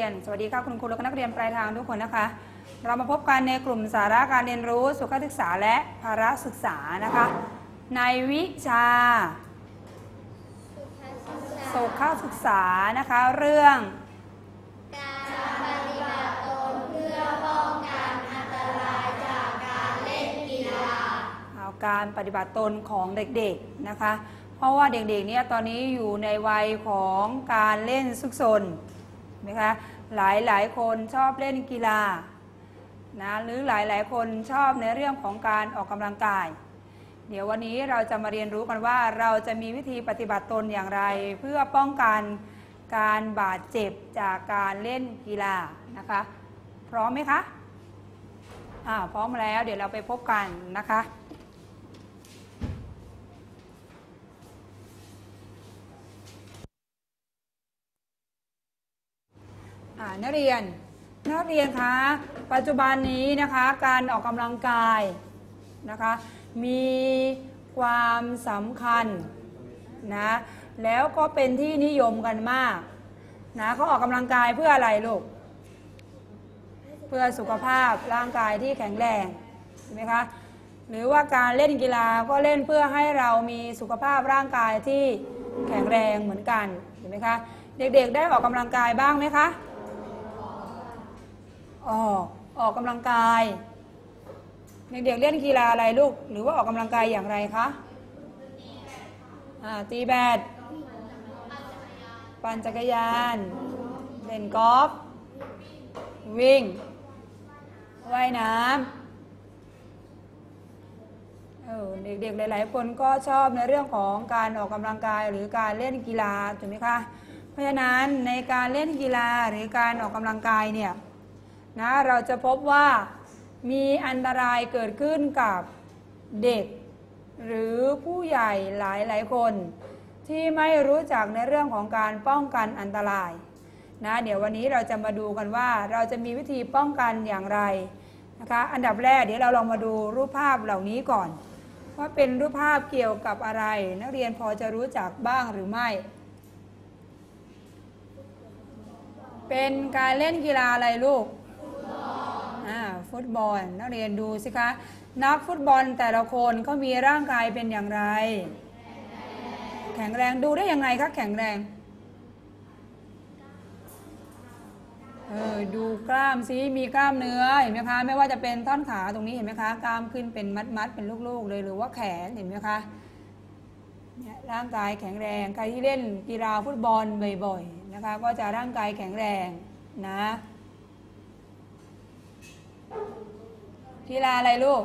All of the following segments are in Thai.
วัสดีครียน สวัสดีค่ะคุณครูและนักเรียนปลายทางทุกคนนะคะ เรามาพบกันในกลุ่มสาระการเรียนรู้สุขศึกษาและภาระศึกษานะคะ ในวิชา สุขศึกษานะคะ เรื่องเอาการปฏิบัติตนของเด็กๆนะคะ เพราะว่าเด็กๆเนี่ยตอนนี้อยู่ในวัยของการเล่นซุกซน นะคะหลายๆคนชอบเล่นกีฬานะหรือหลายๆคนชอบในเรื่องของการออกกำลังกาย เดี๋ยววันนี้เราจะมาเรียนรู้กันว่าเราจะมีวิธีปฏิบัติตนอย่างไร เพื่อป้องกันการบาดเจ็บจากการเล่นกีฬานะคะ พร้อมไหมคะอ่าพร้อมแล้วเดี๋ยวเราไปพบกันนะคะ นักเรียน นักเรียนคะ ปัจจุบันนี้นะคะการออกกำลังกายนะคะ มีความสำคัญนะแล้วก็เป็นที่นิยมกันมากนะเขาออกกำลังกายเพื่ออะไรลูก เพื่อสุขภาพร่างกายที่แข็งแรงใช่ไหมคะหรือว่าการเล่นกีฬาก็เล่นเพื่อให้เรามีสุขภาพร่างกายที่แข็งแรงเหมือนกันเห็นไหมคะ เด็กๆได้ออกกำลังกายบ้างไหมคะ ออกออกกำลังกาย เด็กๆเล่นกีฬาอะไรลูก หรือว่าออกกำลังกายอย่างไรคะตีแบดปั่นจักรยานเล่นกอล์ฟวิ่งว่ายน้ำเออเด็กๆหลาย ๆ คนก็ชอบในเรื่องของการออกกำลังกายหรือการเล่นกีฬาถูกไหมคะ เพราะฉะนั้นในการเล่นกีฬาหรือการออกกำลังกายเนี่ย นะเราจะพบว่ามีอันตรายเกิดขึ้นกับเด็ก หรือผู้ใหญ่หลายหลายคน ที่ไม่รู้จักในเรื่องของการป้องกันอันตรายนะเดี๋ยววันนี้เราจะมาดูกันว่าเราจะมีวิธีป้องกันอย่างไรนะคะอันดับแรกเดี๋ยวเราลองมาดูรูปภาพเหล่านี้ก่อน ว่าเป็นรูปภาพเกี่ยวกับอะไร นักเรียนพอจะรู้จักบ้างหรือไม่ เป็นการเล่นกีฬาอะไรลูก ฟุตบอล นักเรียนดูสิคะ นักฟุตบอลแต่ละคนเขามีร่างกายเป็นอย่างไร แข็งแรงดูได้ยังไงคะแข็งแรงเออดูกล้ามซิมีกล้ามเนื้อเห็นไหมคะ ไม่ว่าจะเป็นท่อนขาตรงนี้เห็นไหมคะกล้ามขึ้นเป็นมัดๆเป็นลูกๆ เลยหรือว่าแขนเห็นไหมคะเนี่ยร่างกายแข็งแรงใครที่เล่นกีฬาฟุตบอลบ่อยๆนะคะ ก็จะร่างกายแข็งแรงนะ กีฬาอะไรลูก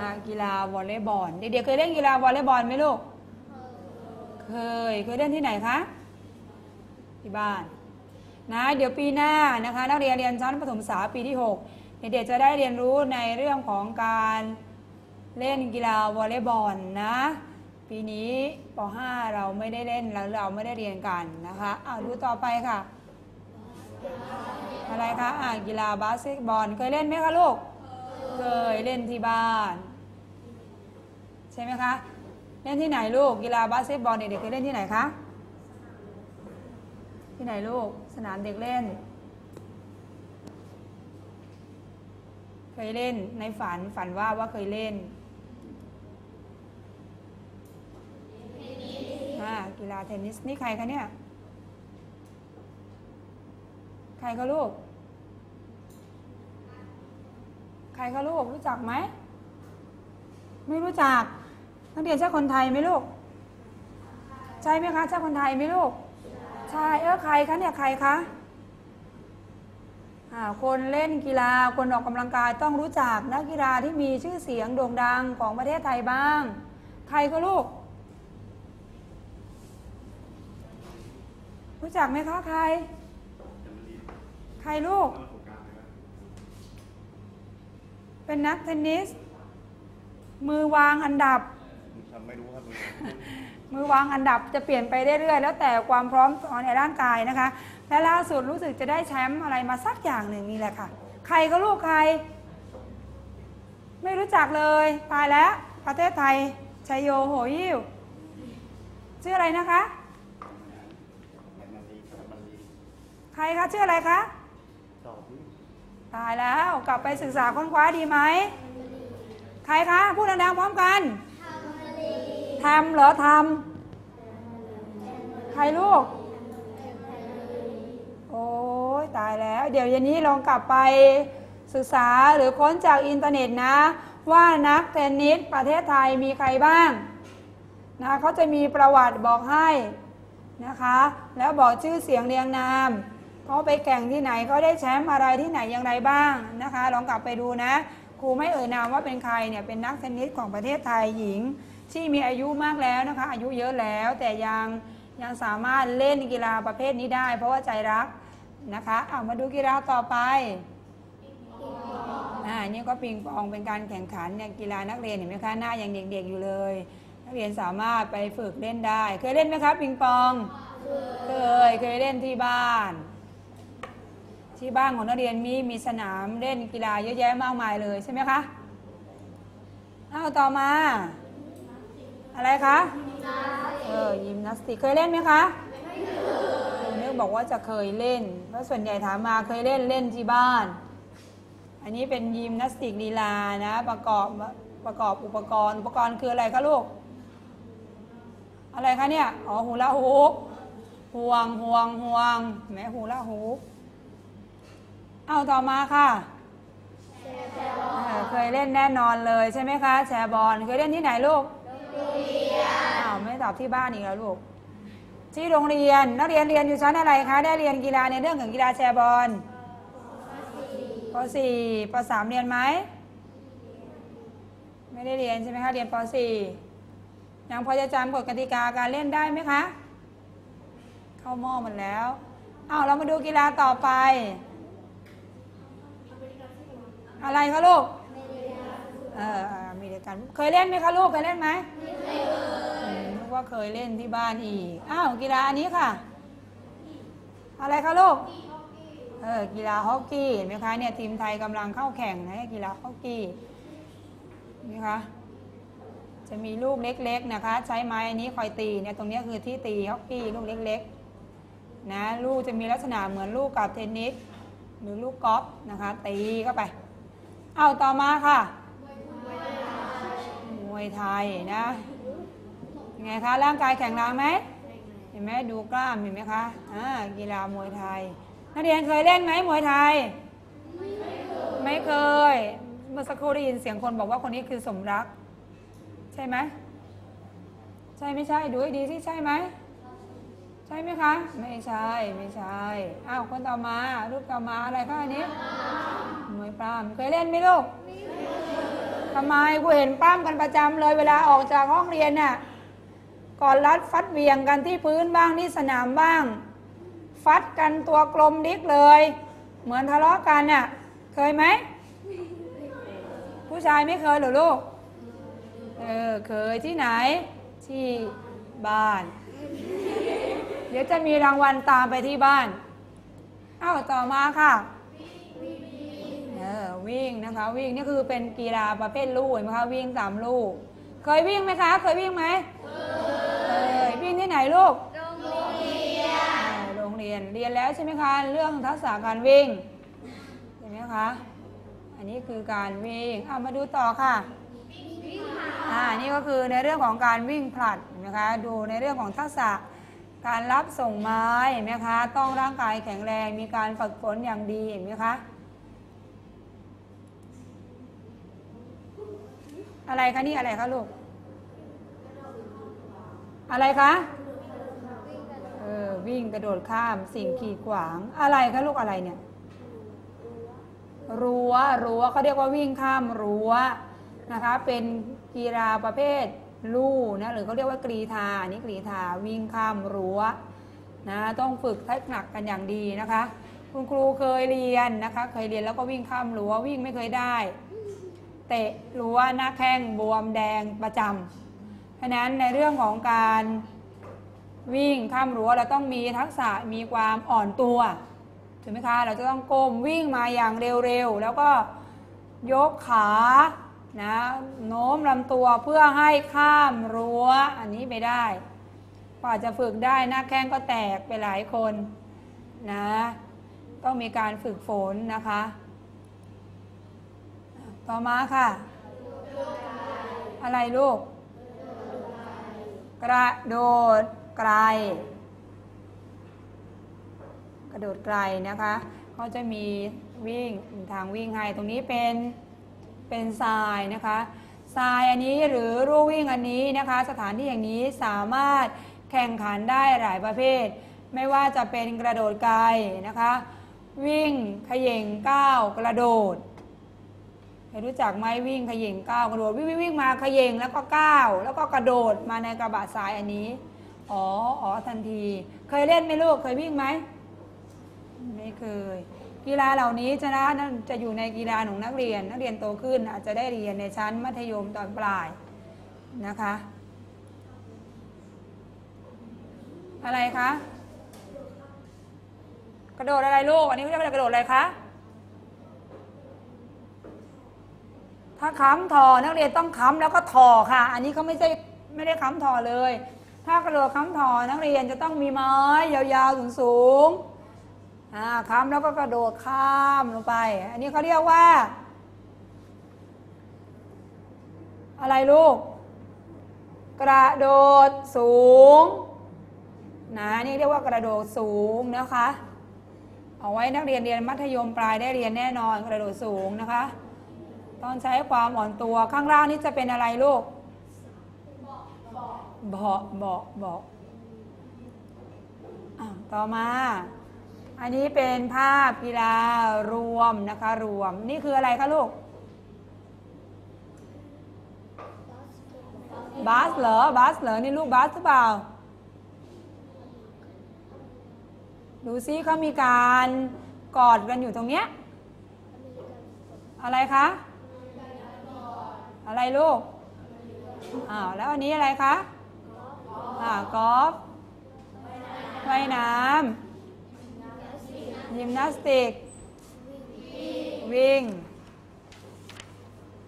อากีฬาวอลเลย์บอลเด็กๆเคยเล่นกีฬาวอลเลย์บอลไหมลูก เคยเคยเล่นที่ไหนคะที่บ้านนะเดี๋ยวปีหน้านะคะ นักเรียนเรียนชั้นประถมศึกษาปีที่ 6 เด็กๆจะได้เรียนรู้ในเรื่องของการเล่นกีฬาวอลเลย์บอลนะปีนี้ป .5 เราไม่ได้เล่นแล้วเราไม่ได้เรียนกันนะคะอ้าดูต่อไปค่ะ อะไรคะอ่ากีฬาบาสเกตบอลเคยเล่นไหมคะลูก เคยเล่นที่บ้าน ใช่ไหมคะ เล่นที่ไหนลูก กีฬาบาสเกตบอลเด็กๆเคยเล่นที่ไหนคะ ที่ไหนลูก สนามเด็กเล่น เคยเล่นในฝันฝันว่าว่าเคยเล่นอ่ากีฬาเทนนิสนี่ใครคะเนี่ย ใครก็ลูก ใครก็ลูกรู้จักไหม ไม่รู้จัก นักเรียนใช่คนไทยไหมลูก ใช่ไหมคะใช่คนไทยไหมลูก ใช่ เออใครคะเนี่ยใครคะคนเล่นกีฬาคนออกกำลังกายต้องรู้จักนักกีฬาที่มีชื่อเสียงโด่งดังของประเทศไทยบ้าง ใครก็ลูก รู้จักไหมคะใคร รลูก เป็นนักเทนนิส มือวางอันดับไม่รู้ครับ มือวางอันดับจะเปลี่ยนไปเรื่อยๆ แล้วแต่ความพร้อมในร่างกายนะคะ และล่าสุดรู้สึกจะได้แชมป์อะไรมาสักอย่างหนึ่งนี่แหละค่ะ ใครก็ลูกใคร ไม่รู้จักเลย ตายแล้ว ประเทศไทยชัยโยโหยิวชื่ออะไรนะคะมันลีมันลีใครคะชื่ออะไรคะ ตอบดิตายแล้วกลับไปศึกษาค้นคว้าดีไหม ใครคะ พูดดังๆพร้อมกันทำเหรอทำใครลูก โอ้ยตายแล้ว เดี๋ยวเย็นนี้ลองกลับไปศึกษาหรือค้นจากอินเทอร์เน็ตนะ ว่านักเทนนิสประเทศไทยมีใครบ้างนะเขาจะมีประวัติบอกให้นะคะ แล้วบอกชื่อเสียงเรียงนาม เขาไปแข่งที่ไหนเขาได้แชมป์อะไรที่ไหนอย่างไรบ้างนะคะ ลองกลับไปดูนะ ครูไม่เอ่ยนามว่าเป็นใครเนี่ยเป็นนักเทนนิสของประเทศไทยหญิง ที่มีอายุมากแล้วนะคะ อายุเยอะแล้วแต่ยังยังสามารถเล่นกีฬาประเภทนี้ได้ เพราะว่าใจรักนะคะเอามาดูกีฬาต่อไปอ่านี่ก็ปิงปองเป็นการแข่งขันเนี่ยกีฬานักเรียนเห็นไหมคะหน้ายังเด็กๆอยู่เลย นักเรียนสามารถไปฝึกเล่นได้ เคยเล่นไหมครับปิงปอง เคยเคยเล่นที่บ้าน ที่บ้านของนักเรียนมีมีสนามเล่นกีฬาเยอะแยะมากมายเลยใช่ไหมคะเอาต่อมา อะไรคะเออยิมนาสติกเคยเล่นไหมคะไม่นึกบอกว่าจะเคยเล่น เพราะส่วนใหญ่ถามมาเคยเล่นเล่นที่บ้าน อันนี้เป็นยิมนาสติกลีลานะ ประกอบประกอบอุปกรณ์ อุปกรณ์คืออะไรคะลูก อะไรคะเนี่ย อ๋อฮูลาฮูปห่วงห่วงห่วงแม่ฮูลาฮูป เอาต่อมาค่ะเออเคยเล่นแน่นอนเลยใช่ไหมคะ แชร์บอลเคยเล่นที่ไหนลูกอ้าวไม่ตอบที่บ้านอีกแล้วลูก ที่โรงเรียนนักเรียนเรียนอยู่ชั้นอะไรคะได้เรียนกีฬาในเรื่องของกีฬาแชร์บอลป .4 ป .3 เรียนไหมไม่ได้เรียนใช่ไหมคะเรียนป .4 ยังพอจะจำกฎกติกาการเล่นได้ไหมคะ เข้าหม้อหมดแล้วเอาเรามาดูกีฬาต่อไป อะไรคะลูกเออเอมีเดียกันเคยเล่นไหมคะลูกเคยเล่นไหมไม่เคยนึกว่าเคยเล่นที่บ้านอีกอ้าวกีฬาอันนี้ค่ะ อะไรคะลูกเออกีฬาฮอกกี้เห็นไหมคะเนี่ยทีมไทยกำลังเข้าแข่งนะกีฬาฮอกกี้นี่คะจะมีลูกเล็กๆนะคะ ใช้ไม้อันนี้คอยตีเนี่ยตรงนี้คือที่ตีฮอกกี้ลูกเล็กๆนะลูกจะมีลักษณะเหมือนลูกกับเทนนิสหรือลูกกอล์ฟนะคะตีเข้าไป เอาต่อมาค่ะ มวยไทยนะยังไงคะ ร่างกายแข็งแรงไหม เห็นไหมดูกล้ามเห็นไหมคะอ่ากีฬามวยไทย นักเรียนเคยเล่นไหมมวยไทย ไม่เคย เมื่อสักครู่ได้ยินเสียงคนบอกว่าคนนี้คือสมรัก ใช่ไหม ใช่ไม่ใช่ ดูให้ดีสิใช่ไหม ใช่ไหมคะ ไม่ใช่ ไม่ใช่ อ้าว คนต่อมา รูปต่อมาอะไรคะอันนี้ ปล้ำเคยเล่นไหมลูกทำไมกูเห็นปล้ำกันประจำเลยเวลาออกจากห้องเรียนน่ะก่อนรัดฟัดเวียงกันที่พื้นบ้างที่สนามบ้าง ฟัดกันตัวกลมดิกเลย เหมือนทะเลาะกันน่ะเคยไหม ผู้ชายไม่เคยหรอลูกเออเคยที่ไหน ที่บ้าน เดี๋ยวจะมีรางวัลตามไปที่บ้าน เอ้าต่อมาค่ะ ออวิ่งนะคะ วิ่งนี่คือเป็นกีฬาประเภทลู่เห็นไหมคะวิ่งสามลู่เคยวิ่งไหมคะ เคยวิ่งไหมเคยวิ่งที่ไหนลูกโรงเรียนโรงเรียนเรียนแล้วใช่ไหมคะเรื่องทักษะการวิ่งเห็นไหมคะอันนี้คือการวิ่งเอามาดูต่อค่ะอ่านี่ก็คือในเรื่องของการวิ่งผลัดนะคะดูในเรื่องของทักษะการรับส่งไม้เห็นไหมคะ ต้องร่างกายแข็งแรงมีการฝึกฝนอย่างดีเห็นไหมคะ อะไรคะนี่อะไรคะลูก อะไรคะเออวิ่งกระโดดข้ามสิ่งขีดขวาง อะไรคะลูกอะไรเนี่ย รั้วรั้วเขาเรียกว่าวิ่งข้ามรั้วนะคะ เป็นกีฬาประเภทลู่นะหรือเขาเรียกว่ากรีธาอันนี้กรีธาวิ่งข้ามรั้วนะต้องฝึกเทคนิคกันอย่างดีนะคะ คุณครูเคยเรียนนะคะ เคยเรียนแล้วก็วิ่งข้ามรั้ววิ่งไม่เคยได้ เตะรั้วหน้าแข้งบวมแดงประจำเพราะฉะนั้นในเรื่องของการวิ่งข้ามรั้วเราต้องมีทักษะมีความอ่อนตัวถูกไหมคะเราจะต้องก้มวิ่งมาอย่างเร็วๆ แล้วก็ยกขานะโน้มลำตัวเพื่อให้ข้ามรั้วอันนี้ไปได้กว่าจะฝึกได้หน้าแข้งก็แตกไปหลายคนนะต้องมีการฝึกฝนนะคะ ต่อมาค่ะ อะไรลูก กระโดดไกล กระโดดไกลนะคะเขาจะมีวิ่งทางวิ่งให้ตรงนี้เป็นเป็นทรายนะคะทรายอันนี้หรือรูวิ่งอันนี้นะคะ สถานที่อย่างนี้สามารถแข่งขันได้หลายประเภท ไม่ว่าจะเป็นกระโดดไกลนะคะ วิ่งขย่งก้าวกระโดด ครรู้จักไหมวิ่งขย่งก้าวกระโดดวิ่งวิ่งมาขย่งแล้วก็ก้าวแล้วก็กระโดดมาในกระบะทรายอันนี้ อ๋ออ๋อทันที เคยเล่นไหมลูกเคยวิ่งไหมไม่เคย กีฬาเหล่านี้จะนะนั่นจะอยู่ในกีฬาของนักเรียน นักเรียนโตขึ้นอาจจะได้เรียนในชั้นมัธยมตอนปลายนะคะ อะไรคะกระโดดอะไรลูกอันนี้เขาเรียกว่ากระโดดอะไรคะ ถ้าค้ำทอนักเรียนต้องค้ำแล้วก็ทอค่ะ อันนี้เขาไม่ใช่ไม่ได้ค้ำทอเลย ถ้ากระโดดค้ำทอนักเรียนจะต้องมีไม้ยาวๆสูงๆอ่าค้ำแล้วก็กระโดดข้ามลงไป อันนี้เขาเรียกว่า อะไรลูก กระโดดสูงนะนี่เรียกว่ากระโดดสูงนะคะ เอาไว้นักเรียนเรียนมัธยมปลายได้เรียนแน่นอนกระโดดสูงนะคะ ต้องใช้ความอ่อนตัวข้างล่างนี่จะเป็นอะไรลูกเบาเบาเบาะอะต่อมา อันนี้เป็นภาพกีฬารวมนะคะ รวมนี่คืออะไรคะลูกบาสเหรอบาสเหรอนี่ลูกบาสหรือเปล่าดูซิเขามีการกอดกันอยู่ตรงเนี้ยอะไรคะ อะไรลูกอ้าวแล้วอันนี้อะไรคะอ่ากอล์ฟว่ายน้ำยิมนาสติก วิ่ง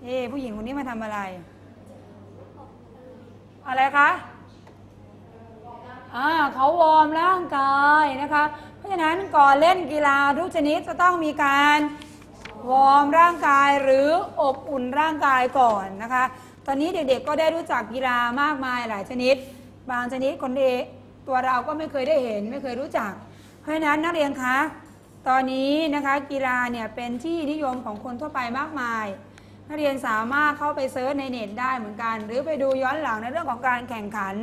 เอ๊ผู้หญิงคนนี้มาทำอะไร อะไรคะอ่าเขาวอร์มร่างกายนะคะ เพราะฉะนั้นก่อนเล่นกีฬาทุกชนิดจะต้องมีการ วอร์มร่างกายหรืออบอุ่นร่างกายก่อนนะคะ ตอนนี้เด็กๆก็ได้รู้จักกีฬามากมายหลายชนิด บางชนิดคนเด็กตัวเราก็ไม่เคยได้เห็นไม่เคยรู้จัก เพราะฉะนั้นนักเรียนคะตอนนี้นะคะกีฬาเนี่ยเป็นที่นิยมของคนทั่วไปมากมาย นักเรียนสามารถเข้าไปเซิร์ชในเน็ตได้เหมือนกัน หรือไปดูย้อนหลังในเรื่องของการแข่งขัน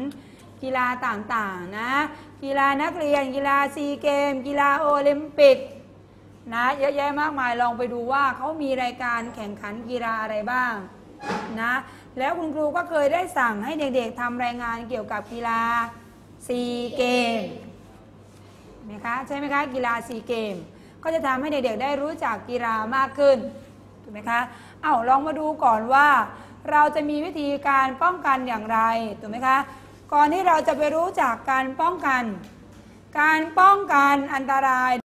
กีฬาต่างๆนะ กีฬานักเรียน กีฬาซีเกม กีฬาโอลิมปิก นะเยอะแยะมากมายลองไปดูว่าเขามีรายการแข่งขันกีฬาอะไรบ้างนะแล้วคุณครูก็เคยได้สั่งให้เด็กๆทำรายงานเกี่ยวกับกีฬาซีเกมนะคะใช่ไหมคะกีฬาซีเกมก็จะทำให้เด็กๆได้รู้จักกีฬามากขึ้นถูกไหมคะเอาลองมาดูก่อนว่า เราจะมีวิธีการป้องกันอย่างไรถูกไหมคะก่อนที่เราจะไปรู้จักการป้องกัน การป้องกันอันตราย